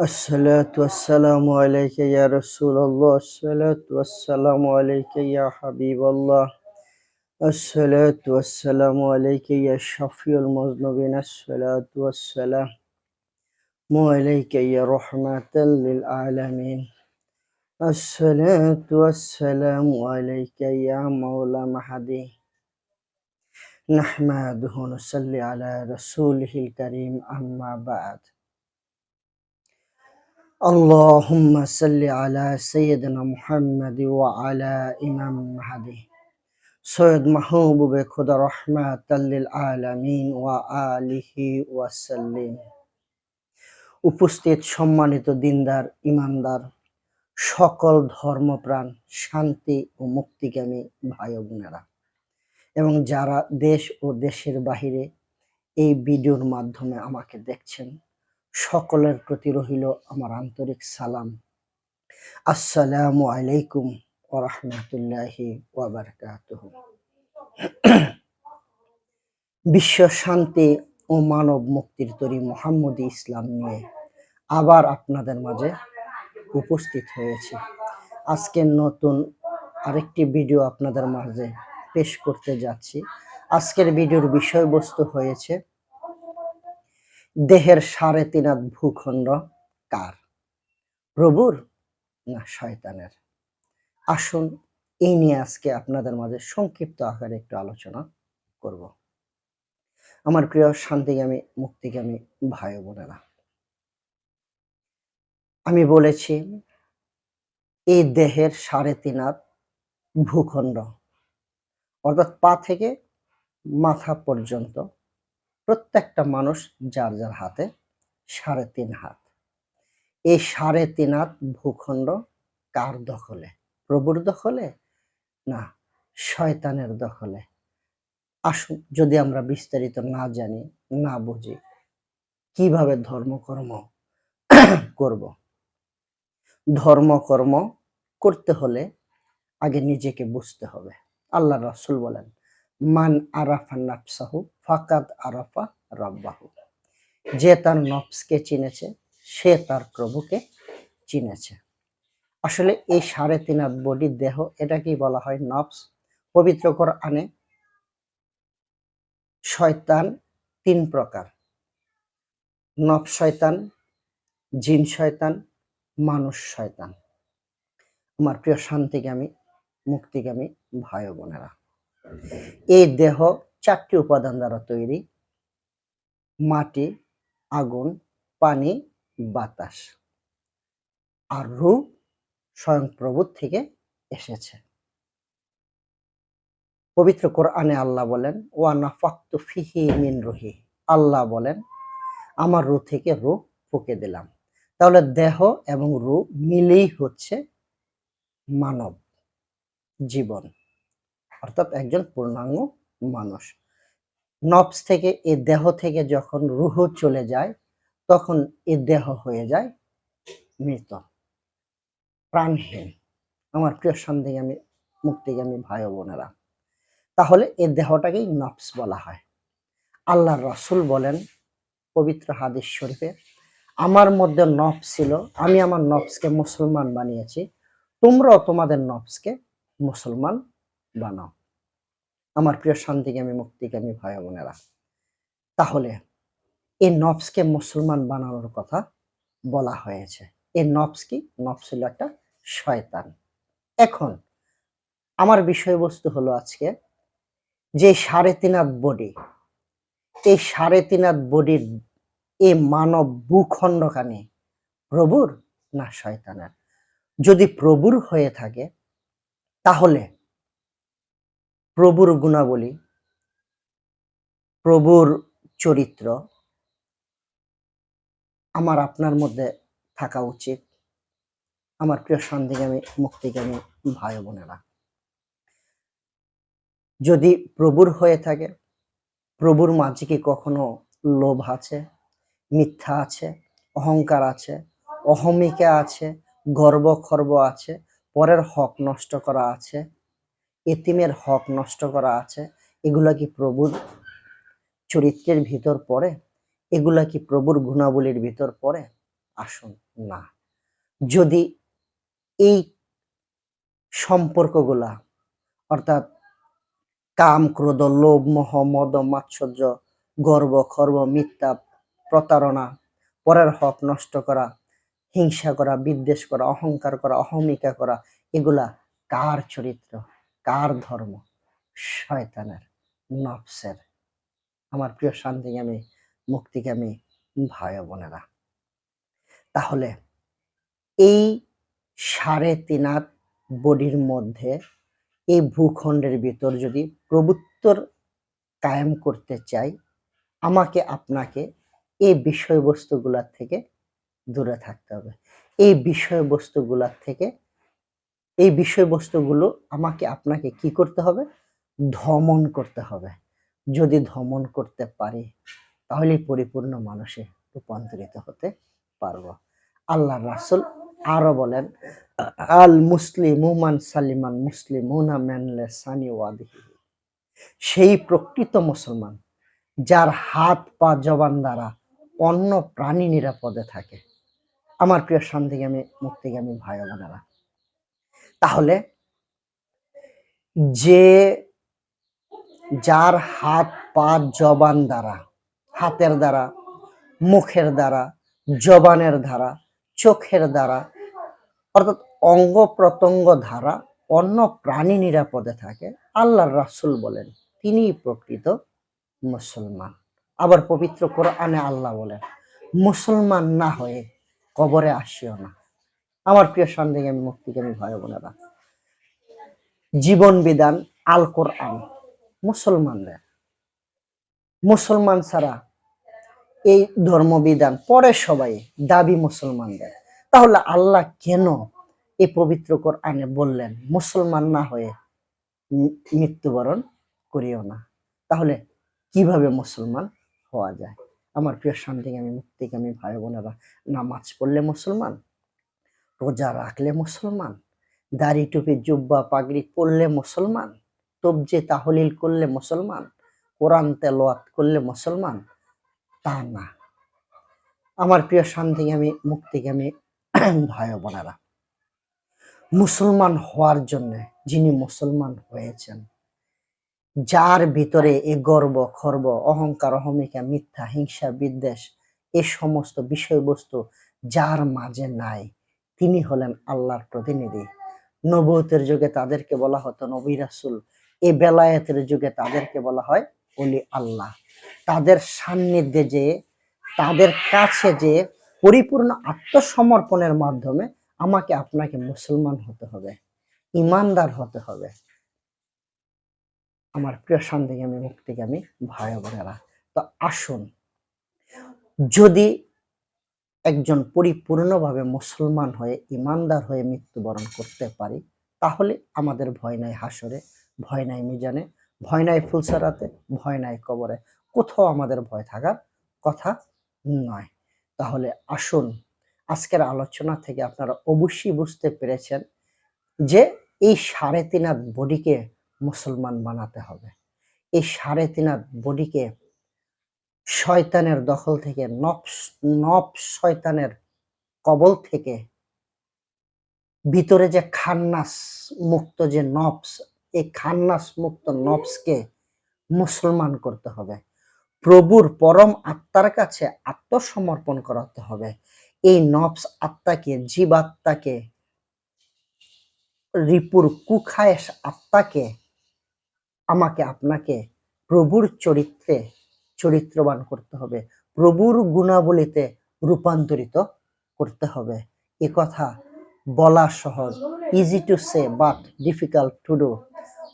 الصلاة والسلام عليك يا رسول الله. الصلاة والسلام عليك يا حبيب الله. الصلاة والسلام عليك يا شفيع المذنبين. الصلاة والسلام عليك يا رحمة للعالمين. الصلاة والسلام عليك يا مولى مهدي. نحمده ونصلي على رسوله الكريم. أما بعد. اللهم صل على سيدنا محمد وعلى إمام مهدي সৈয়দ মাহবুবে খুদা রহমাতাল্লিল আলামিন ওয়া আলিহি ওয়াসাল্লিম উপস্থিত সম্মানিত দিনদার ইমানদার সকল ধর্মপ্রাণ শান্তি ও মুক্তিকামী ভাই ও বোনেরা এবং যারা দেশ ও দেশের বাহিরে এই ভিডিওর মাধ্যমে আমাকে দেখছেন সকলের প্রতি রহিল আমার আন্তরিক সালাম। আসসালামু আলাইকুম ওয়া বিশ্ব শান্তি ও মানব মুক্তির তরি মোহাম্মদী ইসলাম নিয়ে আবার আপনাদের মাঝে উপস্থিত হয়েছে। আজকের নতুন আরেকটি ভিডিও আপনাদের মাঝে পেশ করতে যাচ্ছি। আজকের ভিডিওর বিষয়বস্তু হয়েছে দেহের সাড়ে তিন হাত ভূখণ্ড কার? প্রভুর না শয়তানের? আসুন, এই নিয়ে আজকে আপনাদের মাঝে সংক্ষিপ্ত আকারে একটু আলোচনা করব। আমার প্রিয় শান্তিগামী, মুক্তিগামী ভাই বোনেরা, আমি বলেছি, এই দেহের সাড়ে তিন হাত ভূখণ্ড, অর্থাৎ পা থেকে মাথা পর্যন্ত প্রত্যেকটা মানুষ যার যার হাতে সাড়ে তিন হাত। এই সাড়ে তিন হাত ভূখণ্ড কার দখলে? প্রভুর দখলে না শয়তানের দখলে? আসুন, যদি আমরা বিস্তারিত না জানি, না বুঝি, কীভাবে ধর্মকর্ম করব? ধর্মকর্ম করতে হলে আগে নিজেকে বুঝতে হবে। আল্লাহ রাসুল বলেন মান আরাফা নাফসাহু, ফাকাদ আরাফা রব্বাহু। যে তার নফসকে চিনেছে, সে তার প্রভুকে চিনেছে। আসলে এই সাড়ে তিন বডি দেহ, এটাকেই বলা হয় নফস। পবিত্র আনে শয়তান তিন প্রকার। নফ শয়তান, জিন শয়তান, মানুষ শয়তান। আমার প্রিয় শান্তিগামী, মুক্তিগামী ভাই বোনেরা। এই দেহ চারটি উপাদান দ্বারা তৈরি। মাটি, আগুন, পানি, বাতাস। আর রূপ স্বয়ং প্রভুর থেকে এসেছে। পবিত্র কোরআনে আল্লাহ বলেন ওয়ানা ফাক্তু ফিহি মিন রুহি। আল্লাহ বলেন, আমার রু থেকে রু ফুকে দিলাম। তাহলে দেহ এবং রু মিলেই হচ্ছে মানব জীবন। অর্থাৎ একজন পূর্ণাঙ্গ মানুষ। নবস থেকে, এ দেহ থেকে যখন রুহ চলে যায়, তখন এ দেহ হয়ে যায় মৃত, প্রাণহীন। আমার প্রিয় সন্দেগামী মুক্তিগামী ভাই বোনেরা, তাহলে এ দেহটাকেই নফস বলা হয়। আল্লাহ রসুল বলেন, পবিত্র হাদিস শরীফে, আমার মধ্যে নফস ছিল, আমি আমার নফসকে মুসলমান বানিয়েছি, তোমরাও তোমাদের নফসকে মুসলমান বানাও। আমার প্রিয় শান্তিকামী মুক্তিকামী ভাই বোনেরা তাহলে এই নফসকে মুসলমান বানানোর কথা বলা হয়েছে। এই নফস কি? নফস হলো একটা শয়তান। এখন আমার বিষয়বস্তু হলো আজকে যে সাড়ে তিন হাত বডি, এই সাড়ে তিন হাত বডির এই মানব ভূখণ্ডখানে প্রভুর না শয়তানের? যদি প্রভুর হয়ে থাকে, তাহলে প্রভুর গুণাবলী, প্রভুর চরিত্র আমার আপনার মধ্যে থাকা উচিত। আমার প্রিয় শান্তিগামী, মুক্তিগামী ভাই বোনেরা। যদি প্রভুর হয়ে থাকে, প্রভুর মাঝে কি কখনো লোভ আছে, মিথ্যা আছে, অহংকার আছে, অহমিকা আছে গর্ব খর্ব আছে, পরের হক নষ্ট করা আছে এতিমের হক নষ্ট করা আছে, এগুলা কি প্রভুর চরিত্রের ভিতর পড়ে? এগুলা কি প্রভুর গুণাবলীর ভিতর পড়ে? আসুন না। যদি এই সম্পর্কগুলা, অর্থাৎ কাম, ক্রোধ, লোভ, মোহ, মদ, মাৎসর্য, গর্ব, খর্ব, মিথ্যা প্রতারণা, পরের হক নষ্ট করা, হিংসা করা, বিদ্বেষ করা, অহংকার করা, অহমিকা করা, এগুলা কার চরিত্র? কার ধর্ম? শয়তানের, নফসের। আমার প্রিয় শান্তিগামী মুক্তিগামী ভাই বোনেরা। তাহলে এই সাড়ে তিন হাত বডির মধ্যে এই ভূখণ্ডের ভিতর যদি প্রভুত্বর কায়েম করতে চাই, আমাকে আপনাকে এই বিষয়বস্তুগুলার থেকে দূরে থাকতে হবে। এই বিষয়বস্তুগুলার থেকে এই বিষয়বস্তুগুলো আমাকে, আপনাকে কি করতে হবে? ধমন করতে হবে। যদি ধমন করতে পারি তাহলে পরিপূর্ণ মানুষে রূপান্তরিত হতে পারব। আল্লাহ রাসুল আরও বলেন, আল মুসলিম মান সালিমান মুসলিম সেই প্রকৃত মুসলমান, যার হাত পা জবান দ্বারা অন্য প্রাণী নিরাপদে থাকে। আমার প্রিয় শান্তিগামী মুক্তিগামী ভাই বোনেরা যে যার হাত পা জবান দ্বারা, হাতের দ্বারা, মুখের দ্বারা, জবানের দ্বারা, চোখের দ্বারা, অর্থাৎ অঙ্গ প্রত্যঙ্গ দ্বারা অন্য প্রাণী নিরাপদে থাকে, আল্লাহর রাসূল বলেন, তিনিই প্রকৃত মুসলমান। আবার পবিত্র কোরআনে আল্লাহ বলেন, মুসলমান না হয়ে কবরে আসিও না। আমার প্রিয় সন্দেহগামী মুক্তিগামী ভাই বোনেরা জীবন বিধান আল কোরআন। মুসলমানদের মুসলমান ছাড়া এই ধর্মবিধান পরে সবাই দাবি মুসলমানদের। তাহলে আল্লাহ কেন এই পবিত্র কোরআনে বললেন, মুসলমান না হয়ে মৃত্যুবরণ করিও না তাহলে কীভাবে মুসলমান হওয়া যায়? আমার প্রিয় শান্তিগামী মুক্তিগামী ভাই বোনেরা নামাজ পড়লে মুসলমান রোজা রাখলে মুসলমান, দাড়ি টুপি, জুব্বা, পাগড়ি পরলে মুসলমান, তবজে তাহলিল করলে মুসলমান, কোরআন তেলোয়াত করলে মুসলমান, তা না। আমার প্রিয় শান্তিগামী মুক্তিগামী ভাই বোনেরা, মুসলমান হওয়ার জন্য যিনি মুসলমান হয়েছেন, যার ভিতরে এ গর্ব, খর্ব, অহংকার, অহমিকা, মিথ্যা, হিংসা, বিদ্বেষ, এ সমস্ত বিষয়বস্তু যার মাঝে নাই তিনি হলেন আল্লাহর প্রতিনিধি। নবতের যুগে তাদেরকে বলা হতো নবী রাসুল। এ বেলায়েতের যুগে তাদেরকে বলা হয় অলি আল্লাহ। তাদের সান্নিধ্যে যে, তাদের কাছে যে পরিপূর্ণ আত্মসমর্পণের মাধ্যমে আমাকে আপনাকে মুসলমান হতে হবে, ইমানদার হতে হবে। আমার প্রিয় শান্তিগামী মুক্তিগামী ভাই বোনেরা, তো আসুন, যদি একজন পরিপূর্ণভাবে মুসলমান হয়ে ইমানদার হয়ে মৃত্যুবরণ করতে পারি, তাহলে আমাদের ভয় নাই হাসরে, ভয় নাই মিজানে, ভয় নাই ফুলসারাতে, ভয় নাই কবরে। কোথাও আমাদের ভয় থাকার কথা নয়। তাহলে আসুন, আজকের আলোচনা থেকে আপনারা অবশ্যই বুঝতে পেরেছেন যে এই সাড়ে তিন হাত বডিকে মুসলমান বানাতে হবে। এই সাড়ে তিন হাত বডিকে শয়তানের দখল থেকে নফস নফস শয়তানের কবল থেকে ভিতরে যে খান্নাস মুক্ত যে নফস এই খান্নাস মুক্ত নফসকে মুসলমান করতে হবে। প্রভুর পরম আত্মার কাছে আত্মসমর্পণ করাতে হবে। এই নফস আত্মাকে, জীব আত্মাকে, রিপুর কুখায়েশ আত্মাকে, আমাকে আপনাকে প্রভুর চরিত্রে চরিত্রবান করতে হবে। প্রভুর গুণাবলীতে রূপান্তরিত করতে হবে। এ কথা বলা সহজ easy to say but difficult to do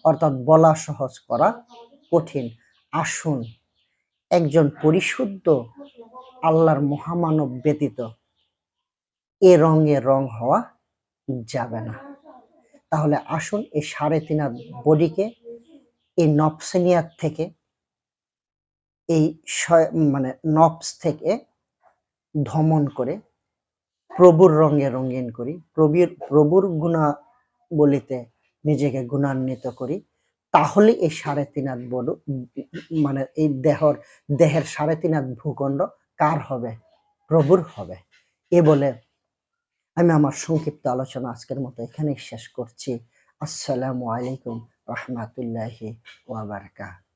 অর্থাৎ বলা সহজ করা কঠিন। আসুন, একজন পরিশুদ্ধ আল্লাহর মহামানব ব্যতীত এ রঙে রং হওয়া যাবে না। তাহলে আসুন এই সাড়ে তিন হাত বডিকে এই নপসেনিয়ার থেকে এই মানে নপস থেকে ধমন করে প্রভুর রঙে রঙিন করি, প্রবীর প্রভুর গুণা বলিতে নিজেকে গুণান্বিত করি, তাহলে এই সাড়ে তিন হাত বড় মানে এই দেহর, দেহের সাড়ে তিন হাত ভূখণ্ড কার হবে? প্রভুর হবে। এ বলে আমি আমার সংক্ষিপ্ত আলোচনা আজকের মতো এখানেই শেষ করছি। আসসালামু আলাইকুম রহমাতুল্লাহি ওয়াবারাকাতুহু